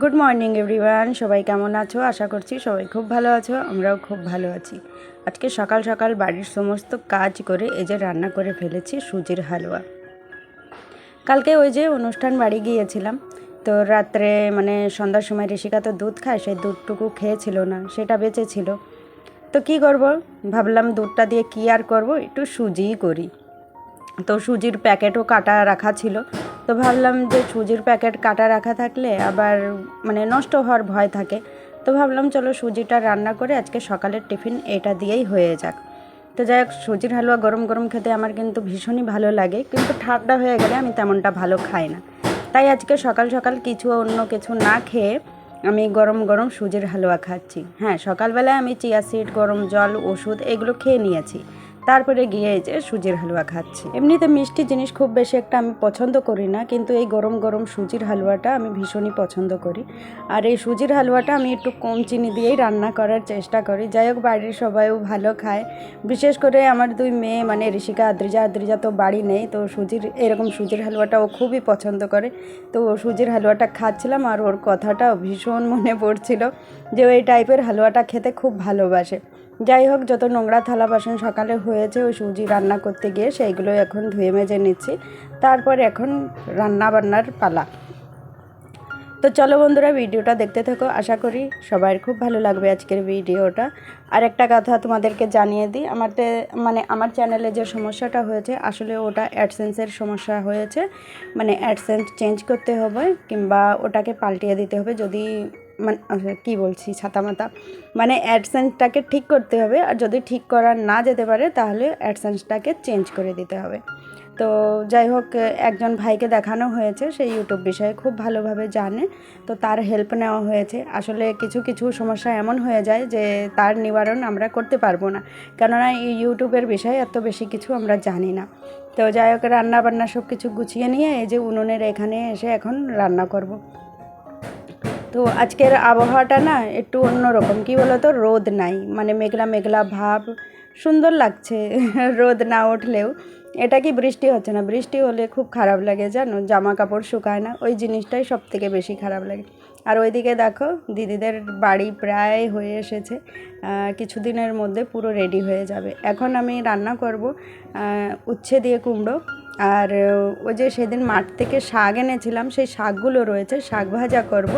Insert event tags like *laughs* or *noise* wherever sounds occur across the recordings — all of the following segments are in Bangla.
গুড মর্নিং এভরিওয়ান সবাই কেমন আছো? আশা করছি সবাই খুব ভালো আছো, আমরাও খুব ভালো আছি। আজকে সকাল সকাল বাড়ির সমস্ত কাজ করে এই যে রান্না করে ফেলেছি, সুজির হালুয়া। কালকে ওই যে অনুষ্ঠান বাড়ি গিয়েছিলাম, তো রাত্রে মানে সন্ধ্যার সময় ঋষিকা তো দুধ খায়, সেই দুধটুকু খেয়েছিল না, সেটা বেঁচেছিল। তো কি করব? ভাবলাম দুধটা দিয়ে কি আর করব? একটু সুজিই করি। তো সুজির প্যাকেটও কাটা রাখা ছিল। তো ভাবলাম যে সুজির প্যাকেট কাটা রাখা থাকলে আবার মানে নষ্ট হওয়ার ভয় থাকে। তো ভাবলাম চলো সুজিটা রান্না করে আজকে সকালের টিফিন এটা দিয়েই হয়ে যাক। তো যাই হোক, সুজির হালুয়া গরম গরম খেতে আমার কিন্তু ভীষণই ভালো লাগে। কিন্তু ঠান্ডা হয়ে গেলে আমি তেমনটা ভালো খাই না। তাই আজকে সকাল সকাল কিছু অন্য কিছু না খেয়ে আমি গরম গরম সুজির হালুয়া খাচ্ছি। হ্যাঁ সকালবেলায় আমি চিয়া সিড, গরম জল, ওষুধ এগুলো খেয়ে নিয়েছি। তারপরে গিয়ে এই যে সুজির হালুয়া খাচ্ছি। এমনিতে মিষ্টি জিনিস খুব বেশি একটা আমি পছন্দ করি না, কিন্তু এই গরম গরম সুজির হালুয়াটা আমি ভীষণই পছন্দ করি। আর এই সুজির হালুয়াটা আমি একটু কম চিনি দিয়েই রান্না করার চেষ্টা করি। যাই হোক বাড়ির সবাইও ভালো খায়। বিশেষ করে আমার দুই মেয়ে মানে ঋষিকা, আদ্রিজা আদ্রিজা তো বাড়ি নেই, তো সুজির, এরকম সুজির হালুয়াটা ও খুবই পছন্দ করে। তো ও সুজির হালুয়াটা খাচ্ছিলাম আর ওর কথাটাও ভীষণ মনে পড়ছিল যে ও এই টাইপের হালুয়াটা খেতে খুব ভালোবাসে। যাই হোক, যত নোংরা থালা বাসন সকালে হয়েছে, ওই সুজি রান্না করতে গিয়ে সেইগুলো এখন ধুয়ে মেজে নিচ্ছি। তারপর এখন রান্না বান্নার পালা। তো চলো বন্ধুরা, ভিডিওটা দেখতে থাকো। আশা করি সবার খুব ভালো লাগবে আজকের ভিডিওটা। আর একটা কথা তোমাদেরকে জানিয়ে দিই আমার মানে আমার চ্যানেলে যে সমস্যাটা হয়েছে, আসলে ওটা অ্যাডসেন্সের সমস্যা হয়েছে। মানে অ্যাডসেন্স চেঞ্জ করতে হবে কিংবা ওটাকে পাল্টিয়ে দিতে হবে। যদি মানে কী বলছি ছাতামাতা মানে অ্যাডসেন্সটাকে ঠিক করতে হবে, আর যদি ঠিক করা না যেতে পারে, তাহলে অ্যাডসেন্সটাকে চেঞ্জ করে দিতে হবে। তো যাই হোক, একজন ভাইকে দেখানো হয়েছে সেই ইউটিউব বিষয়ে খুব ভালোভাবে জানে, তো তার হেল্প নেওয়া হয়েছে। আসলে কিছু কিছু সমস্যা এমন হয়ে যায় যে, তার নিবারণ আমরা করতে পারব না। কেননা, এই ইউটিউবের বিষয়ে এত বেশি কিছু আমরা জানি না। তো যাই হোক রান্না বান্না সব কিছু গুছিয়ে নিয়ে, এই যে উনুনের এখানে এসে এখন রান্না করব। তো আজকের আবহাওয়াটা না একটু অন্যরকম। কী বলো তো রোদ নাই। মানে মেঘলা মেঘলা ভাব। সুন্দর লাগছে *laughs* রোদ না উঠলেও। এটা কি বৃষ্টি হচ্ছে না? বৃষ্টি হলে খুব খারাপ লাগে জানো? জামা কাপড় শুকায় না। ওই জিনিসটাই সব থেকে বেশি খারাপ লাগে। আর ওইদিকে দেখো, দিদিদের বাড়ি প্রায় হয়ে এসেছে। কিছুদিনের মধ্যে পুরো রেডি হয়ে যাবে। এখন আমি রান্না করব উচ্ছে দিয়ে কুমড়ো। আর ওই যে সেদিন মাঠ থেকে শাক এনেছিলাম, সেই শাকগুলো রয়েছে, শাক ভাজা করব।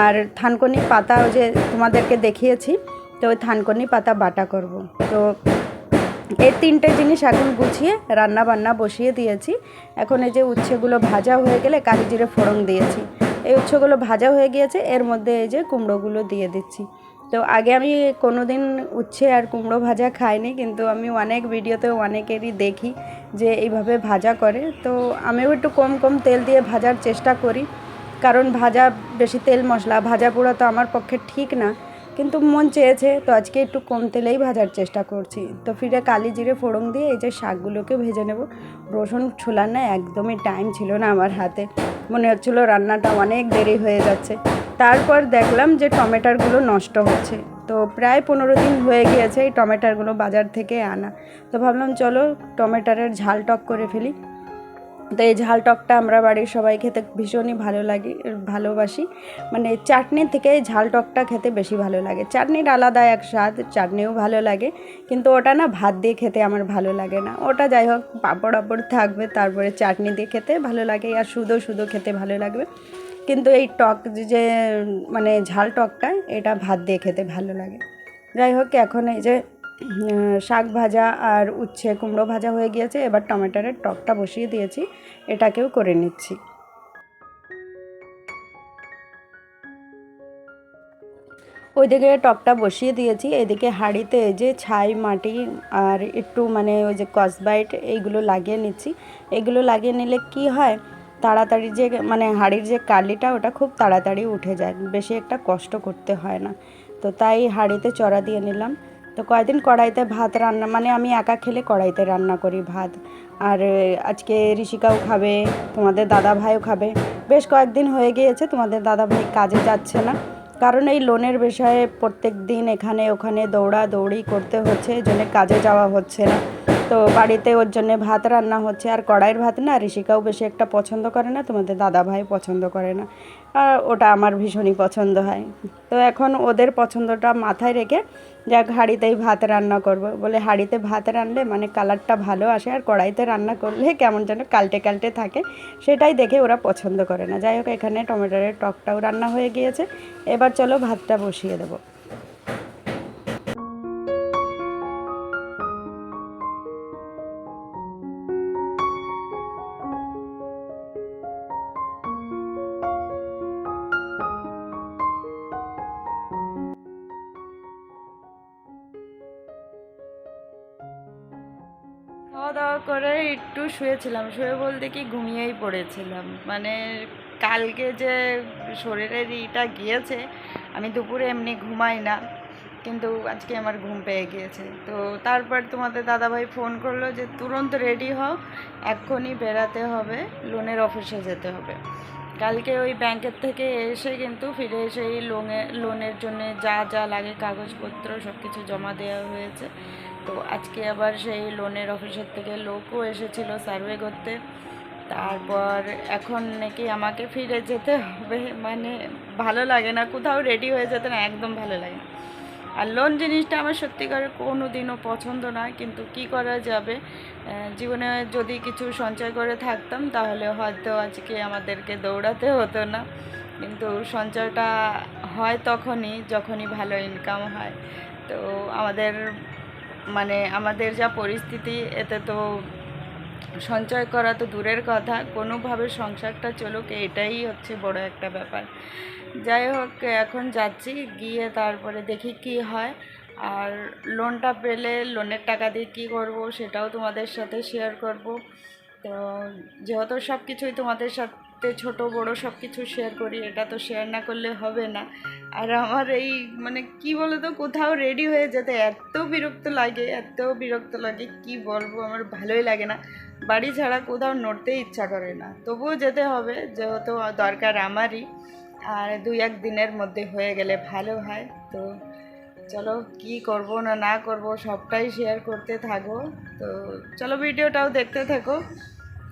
আর থানকনি পাতা যে তোমাদেরকে দেখিয়েছি, তো ওই থানকনি পাতা বাটা করব। তো এই তিনটে জিনিস এখন গুছিয়ে রান্না বান্না বসিয়ে দিয়েছি। এখন এই যে উচ্ছেগুলো ভাজা হয়ে গেলে কালি জিরে ফোড়ন দিয়েছি। এই উচ্ছেগুলো ভাজা হয়ে গিয়েছে, এর মধ্যে এই যে কুমড়োগুলো দিয়ে দিচ্ছি। তো আগে আমি কোনো দিন উচ্ছে আর কুমড়ো ভাজা খাইনি, কিন্তু আমি অনেক ভিডিওতে অনেকেরই দেখি যে এইভাবে ভাজা করে। তো আমিও একটু কম কম তেল দিয়ে ভাজার চেষ্টা করি। কারণ ভাজা বেশি তেল মশলা, ভাজা পোড়া তো আমার পক্ষে ঠিক না। কিন্তু মন চেয়েছে, তো আজকে একটু কম তেলেই ভাজার চেষ্টা করছি। তো ফিরে কালি জিরে ফোড়ন দিয়ে এই যে শাকগুলোকে ভেজে নেব। রসুন ছোলার না একদমই টাইম ছিল না আমার হাতে। মনে হচ্ছিল রান্নাটা অনেক দেরি হয়ে যাচ্ছে। তারপর দেখলাম যে টমেটারগুলো নষ্ট হচ্ছে। তো প্রায় পনেরো দিন হয়ে গিয়েছে এই টমেটারগুলো বাজার থেকে আনা। তো ভাবলাম, চলো টমেটারের ঝাল টক করে ফেলি। তো এই ঝাল টকটা আমরা বাড়ির সবাই খেতে ভীষণই ভালো লাগে, ভালোবাসি। মানে চাটনি থেকে এই ঝাল টকটা খেতে বেশি ভালো লাগে। চাটনির আলাদা এক স্বাদ, চাটনিও ভালো লাগে, কিন্তু ওটা না ভাত দিয়ে খেতে আমার ভালো লাগে না। ওটা যাই হোক, পাঁপড় আপড় থাকবে, তারপরে চাটনি দিয়ে খেতে ভালো লাগে, আর শুধু শুধু খেতে ভালো লাগবে। কিন্তু এই টক যে মানে ঝাল টকটা, এটা ভাত দিয়ে খেতে ভালো লাগে। যাই হোক, এখন এই যে শাক ভাজা আর উচ্ছে কুমড়ো ভাজা হয়ে গিয়েছে। এবার টমেটোরের টকটা বসিয়ে দিয়েছি। এটাকেও করে নিচ্ছি। ওইদিকে টকটা বসিয়ে দিয়েছি। এদিকে হাঁড়িতে যে ছাই, মাটি আর একটু মানে ওই যে কসবাইট এইগুলো লাগিয়ে নিচ্ছি। এগুলো লাগিয়ে নিলে কি হয়? তাড়াতাড়ি যে মানে হাঁড়ির যে কালিটা, ওটা খুব তাড়াতাড়ি উঠে যায়। বেশি একটা কষ্ট করতে হয় না। তো তাই হাঁড়িতে চড়া দিয়ে নিলাম। তো কয়েকদিন কড়াইতে ভাত রান্না মানে আমি একা খেলে কড়াইতে রান্না করি ভাত। আর আজকে ঋষিকাও খাবে, তোমাদের দাদা ভাইও খাবে। বেশ কয়েকদিন হয়ে গিয়েছে, তোমাদের দাদা ভাই কাজে যাচ্ছে না। কারণ এই লোনের বিষয়ে প্রত্যেক দিন এখানে ওখানে দৌড়া দৌড়ি করতে হচ্ছে এই জন্য কাজে যাওয়া হচ্ছে না। তো বাড়িতে ওর জন্যে ভাত রান্না হচ্ছে। আর কড়াইয়ের ভাত না ঋষিকাও বেশি একটা পছন্দ করে না, তোমাদের দাদা ভাই পছন্দ করে না। আর ওটা আমার ভীষণই পছন্দ হয়। তো এখন ওদের পছন্দটা মাথায় রেখে যাক হাঁড়িতেই ভাত রান্না করব। বলে হাঁড়িতে ভাত রানলে মানে কালারটা ভালো আসে, আর কড়াইতে রান্না করলে কেমন যেন কালটে কালটে থাকে, সেটাই দেখে ওরা পছন্দ করে না। যাই হোক, এখানে টমেটোরের টকটাও রান্না হয়ে গিয়েছে। এবার চলো ভাতটা বসিয়ে দেবো। খাওয়া দাওয়া করে একটু শুয়েছিলাম। শুয়ে বলতে কি ঘুমিয়েই পড়েছিলাম। মানে কালকে যে শরীরের ইটা গিয়েছে, আমি দুপুরে এমনি ঘুমাই না, কিন্তু আজকে আমার ঘুম পেয়ে গিয়েছে। তো তারপর তোমাদের দাদাভাই ফোন করল যে, তুরন্ত রেডি হও, এক্ষুনি বেড়াতে হবে, লোনের অফিসে যেতে হবে। কালকে ওই ব্যাংকের থেকে এসে কিন্তু ফিরে এসে এই লোনে লোনের জন্য যা যা লাগে কাগজপত্র সব কিছু জমা দেওয়া হয়েছে। তো আজকে আবার সেই লোনের অফিসের থেকে লোকও এসেছিল সার্ভে করতে। তারপর এখন নাকি আমাকে ফিরে যেতে হবে। মানে ভালো লাগে না, কোথাও রেডি হয়ে যেতে না, একদম ভালো লাগে না। আর লোন জিনিসটা আমার সত্যিকার কোনো দিনও পছন্দ নয় কিন্তু কি করা যাবে? জীবনে যদি কিছু সঞ্চয় করে থাকতাম, তাহলে হয়তো আজকে আমাদেরকে দৌড়াতে হতো না। কিন্তু সঞ্চয়টা হয় তখনই, যখনই ভালো ইনকাম হয়। তো আমাদের মানে আমাদের যা পরিস্থিতি, এতে তো সঞ্চয় করা তো দূরের কথা, কোনোভাবে সংসারটা চলুক, এটাই হচ্ছে বড় একটা ব্যাপার। যাই হোক, এখন যাচ্ছি, গিয়ে তারপরে দেখি কি হয়। আর লোনটা পেলে লোনের টাকা দিয়ে কী করব সেটাও তোমাদের সাথে শেয়ার করব। তো যেহেতু সব কিছুই তোমাদের সাথে ছোট, বড় সব কিছু শেয়ার করি, এটা তো শেয়ার না করলে হবে না। আর আমার এই মানে কি বলো তো কোথাও রেডি হয়ে যেতে এত বিরক্ত লাগে, এত বিরক্ত লাগে, কি বলব, আমার ভালোই লাগে না। বাড়ি ছাড়া কোথাও নড়তে ইচ্ছা করে না। তবুও যেতে হবে, যেহেতু দরকার আমারই। আর দুই এক দিনের মধ্যে হয়ে গেলে ভালো হয়। তো চলো, কি করব না না করব, সবটাই শেয়ার করতে থাকো। তো চলো ভিডিওটাও দেখতে থাকো।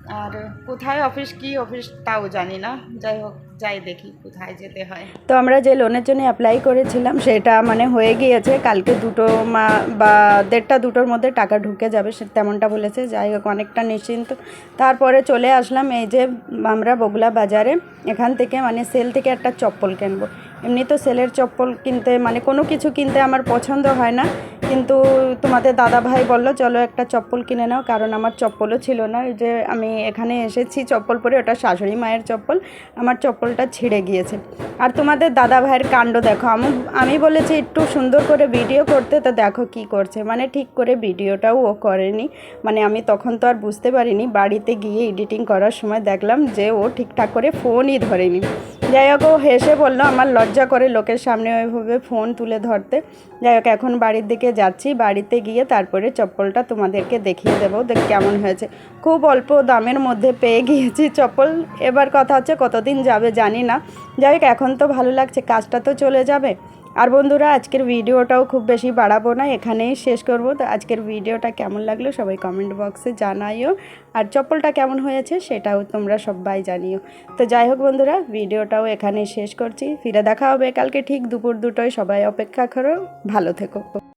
আর কোথায় অফিস কি অফিস তাও জানি না। যাই হোক, যাই দেখি কোথায় যেতে হয়। তো আমরা যে লোনের জন্য অ্যাপ্লাই করেছিলাম, সেটা মানে হয়ে গিয়েছে। কালকে দুটো মা, বা দেড়টা দুটোর মধ্যে টাকা ঢুকে যাবে, সে তেমনটা বলেছে। যাই হোক, অনেকটা নিশ্চিন্ত। তারপরে চলে আসলাম এই যে আমরা বগুলা বাজারে। এখান থেকে মানে সেল থেকে একটা চপ্পল কিনবো। এমনি তো সেলের চপ্পল কিনতে মানে কোনো কিছু কিনতে আমার পছন্দ হয় না। কিন্তু তোমাদের দাদা ভাই বলল, চলো একটা চপ্পল কিনে নাও, কারণ আমার চপ্পলও ছিল না। এই যে আমি এখানে এসেছি, চপ্পল পরে, ওটা শাশুড়ি মায়ের চপ্পল, আমার চপ্পলটা ছিঁড়ে গিয়েছে। আর তোমাদের দাদা ভাইয়ের কাণ্ড দেখো, আমি আমি বলেছি একটু সুন্দর করে ভিডিও করতে, তো দেখো কি করছে। মানে ঠিক করে ভিডিওটাও ও করেনি। মানে আমি তখন তো আর বুঝতে পারিনি, বাড়িতে গিয়ে এডিটিং করার সময় দেখলাম যে ও ঠিকঠাক করে ফোনই ধরেনি। যাই হোক, ও হেসে বলল, আমার লজ্জা করে লোকের সামনে ওইভাবে ফোন তুলে ধরতে। যাই হোক, এখন বাড়ির দিকে যাচ্ছি। বাড়িতে গিয়ে তারপরে চপ্পলটা তোমাদেরকে দেখিয়ে দেবো দেখ কেমন হয়েছে। খুব অল্প দামের মধ্যে পেয়ে গিয়েছি চপ্পল। এবার কথা হচ্ছে কতদিন যাবে জানি না। যাই হোক, এখন তো ভালো লাগছে। কাজটা তো চলে যাবে। আর বন্ধুরা, আজকের ভিডিওটাও খুব বেশি বাড়াবো না, এখানেই শেষ করব। তো আজকের ভিডিওটা কেমন লাগল সবাই কমেন্ট বক্সে জানাইও। আর চপ্পলটা কেমন হয়েছে সেটাও তোমরা সবাই জানিও। তো যাই হোক বন্ধুরা, ভিডিওটাও এখানেই শেষ করছি। ফিরে দেখা হবে কালকে ঠিক দুপুর দুটোয়। সবাই অপেক্ষা করো, ভালো থেকো।